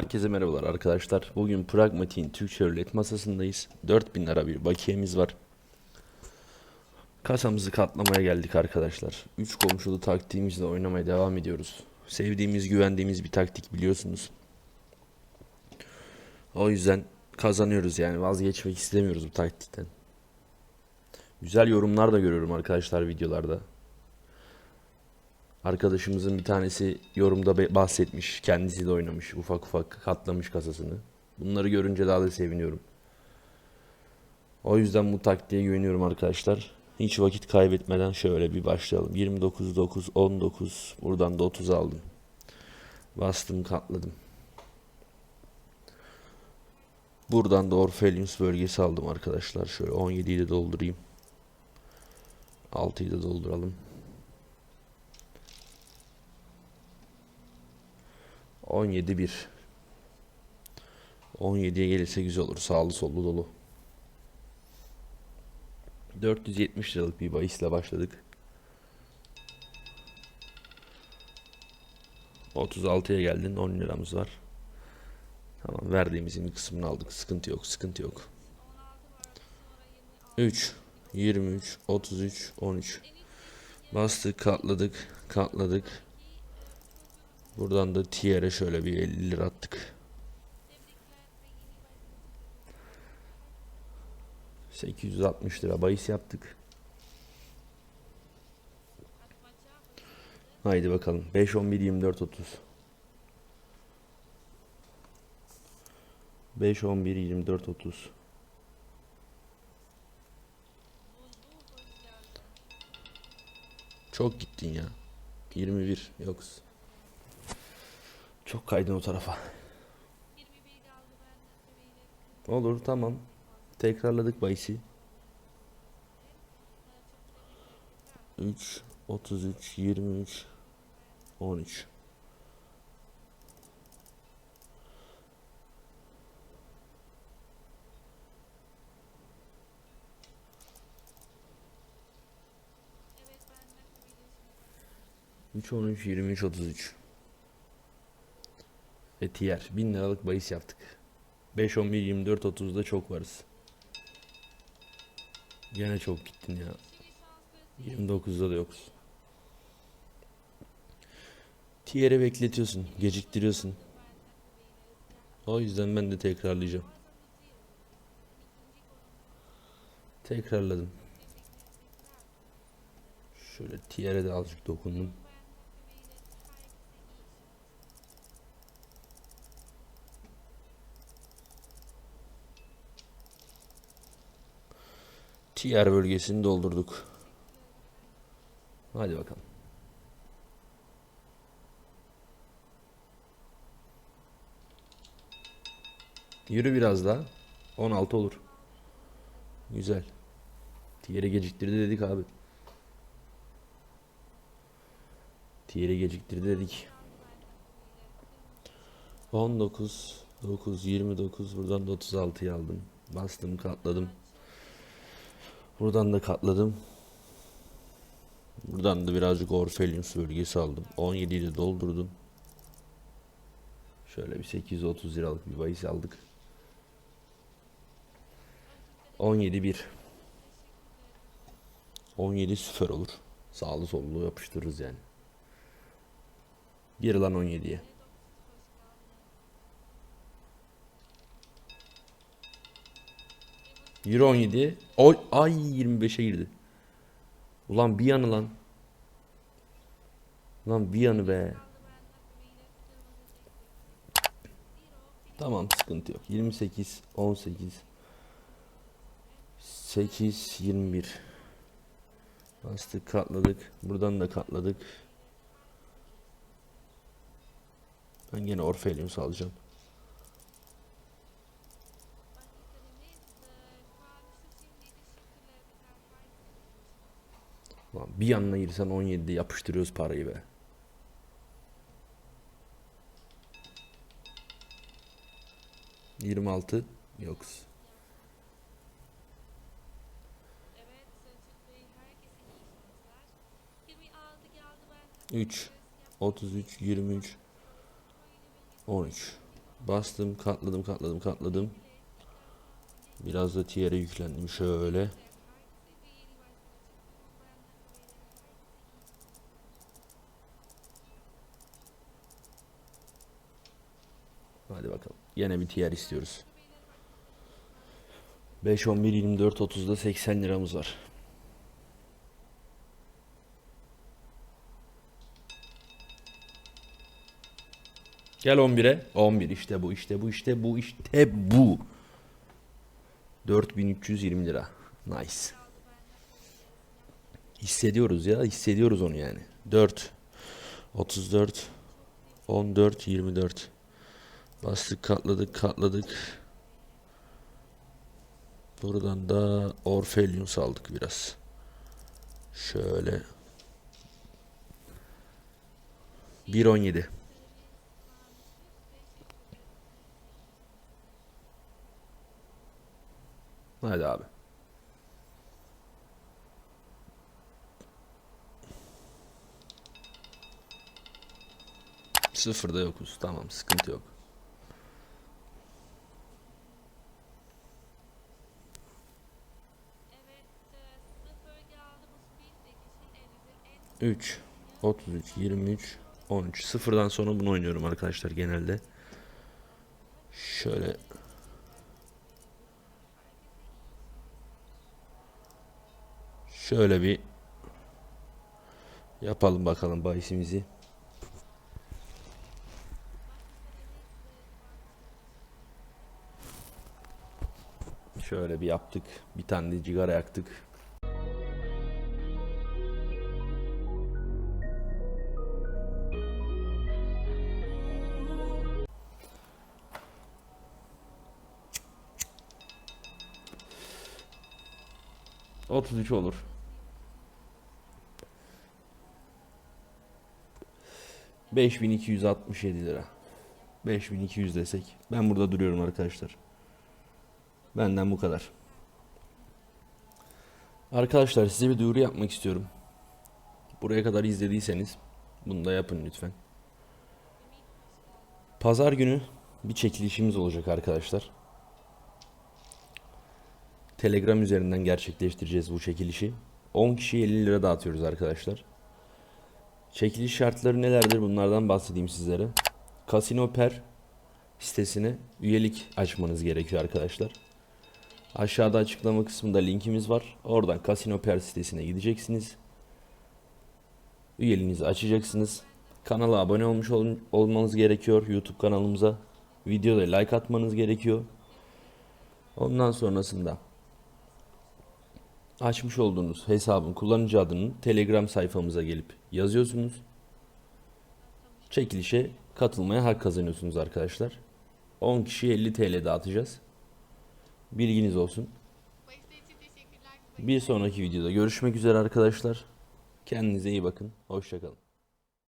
Herkese merhabalar arkadaşlar. Bugün Pragmatik'in Türkçe rulet masasındayız. 4000 lira bir bakiyemiz var. Kasamızı katlamaya geldik arkadaşlar. 3 komşulu taktiğimizle oynamaya devam ediyoruz. Sevdiğimiz, güvendiğimiz bir taktik biliyorsunuz. O yüzden kazanıyoruz yani vazgeçmek istemiyoruz bu taktikten. Güzel yorumlar da görüyorum arkadaşlar videolarda. Arkadaşımızın bir tanesi yorumda bahsetmiş. Kendisi de oynamış. Ufak ufak katlamış kasasını. Bunları görünce daha da seviniyorum. O yüzden bu taktiğe güveniyorum arkadaşlar. Hiç vakit kaybetmeden şöyle bir başlayalım. 29, 9, 19. Buradan da 30 aldım. Bastım katladım. Buradan da Orpheus bölgesi aldım arkadaşlar. Şöyle 17'yi de doldurayım. 6'yı da dolduralım. 17 1. 17'ye gelirse güzel olur. Sağlı sollu dolu. 470 liralık bir bahisle başladık. 36'ya geldin 10 liramız var. Tamam verdiğimizin bir kısmını aldık. Sıkıntı yok, sıkıntı yok. 3 23 33 13 Bastık, katladık, katladık. Buradan da tier'e şöyle bir 50 lira attık. 860 lira bahis yaptık. Haydi bakalım. 5 11 24 30. 5 11 24 30. Çok gittin ya. 21 yoksa. Çok kaydın o tarafa. Olur tamam. Tekrarladık bahisi. 3 33 23 13 3 13 23 33 Etiyer 1000 liralık bahis yaptık. 5 11 24 30'da çok varız. Gene çok gittin ya. 29'da da yokuz. Tier'e bekletiyorsun, geciktiriyorsun. O yüzden ben de tekrarlayacağım. Tekrarladım. Şöyle tier'e de azıcık dokundum. Tier bölgesini doldurduk. Hadi bakalım. Yürü biraz daha. 16 olur. Güzel. Tier'i geciktirdi dedik abi. Tier'i geciktirdi dedik. 19 9 29 buradan da 36'yı aldım. Bastım katladım. Buradan da katladım. Buradan da birazcık Orpheus bölgesi aldım. 17'yi de doldurdum. Şöyle bir 830 liralık bir bahis aldık. 17 1. 17 süper olur. Sağlı sollu yapıştırırız yani. Gir lan 17'ye. Euro 17. Oy, ay 25'e girdi. Ulan bir yanı lan. Ulan bir yanı be. Tamam sıkıntı yok. 28, 18, 8, 21. Bastık katladık. Buradan da katladık. Ben gene Orpheus alacağım. Bir yanına girsen 17'de yapıştırıyoruz parayı be. Yirmi altı yok. Üç, otuz üç, yirmi üç, on üç. Bastım, katladım, katladım, katladım. Biraz da tier'e yüklendim şöyle. Hadi bakalım. Yine bir tier istiyoruz. 5, 11, 24, 30'da 80 liramız var. Gel 11'e. 11 işte bu işte bu işte bu işte bu. 4320 lira. Nice. Hissediyoruz ya hissediyoruz onu yani. 4 34 14 24 Bastık katladık katladık. Buradan da Orfelion saldık biraz. Şöyle 1.17 Hadi abi. Sıfırda yokuz. Tamam sıkıntı yok. 3, 33, 23, 13. Sıfırdan sonra bunu oynuyorum arkadaşlar genelde. Şöyle Şöyle bir yapalım bakalım bahisimizi. Şöyle bir yaptık. Bir tane de cigara yaktık. Otuz üç olur. Beş bin iki yüz altmış yedi lira. Beş bin iki yüz desek. Ben burada duruyorum arkadaşlar. Benden bu kadar. Arkadaşlar size bir duyuru yapmak istiyorum. Buraya kadar izlediyseniz bunu da yapın lütfen. Pazar günü bir çekilişimiz olacak arkadaşlar. Telegram üzerinden gerçekleştireceğiz bu çekilişi. 10 kişiye 50 lira dağıtıyoruz arkadaşlar. Çekiliş şartları nelerdir bunlardan bahsedeyim sizlere. Casinoper sitesine üyelik açmanız gerekiyor arkadaşlar. Aşağıda açıklama kısmında linkimiz var. Oradan Casinoper sitesine gideceksiniz. Üyeliğinizi açacaksınız. Kanala abone olmuş ol- olmanız gerekiyor YouTube kanalımıza. Videoda like atmanız gerekiyor. Ondan sonrasında açmış olduğunuz hesabın kullanıcı adını Telegram sayfamıza gelip yazıyorsunuz. Çekilişe katılmaya hak kazanıyorsunuz arkadaşlar. 10 kişiye 50 TL dağıtacağız. Bilginiz olsun. Bir sonraki videoda görüşmek üzere arkadaşlar. Kendinize iyi bakın. Hoşçakalın.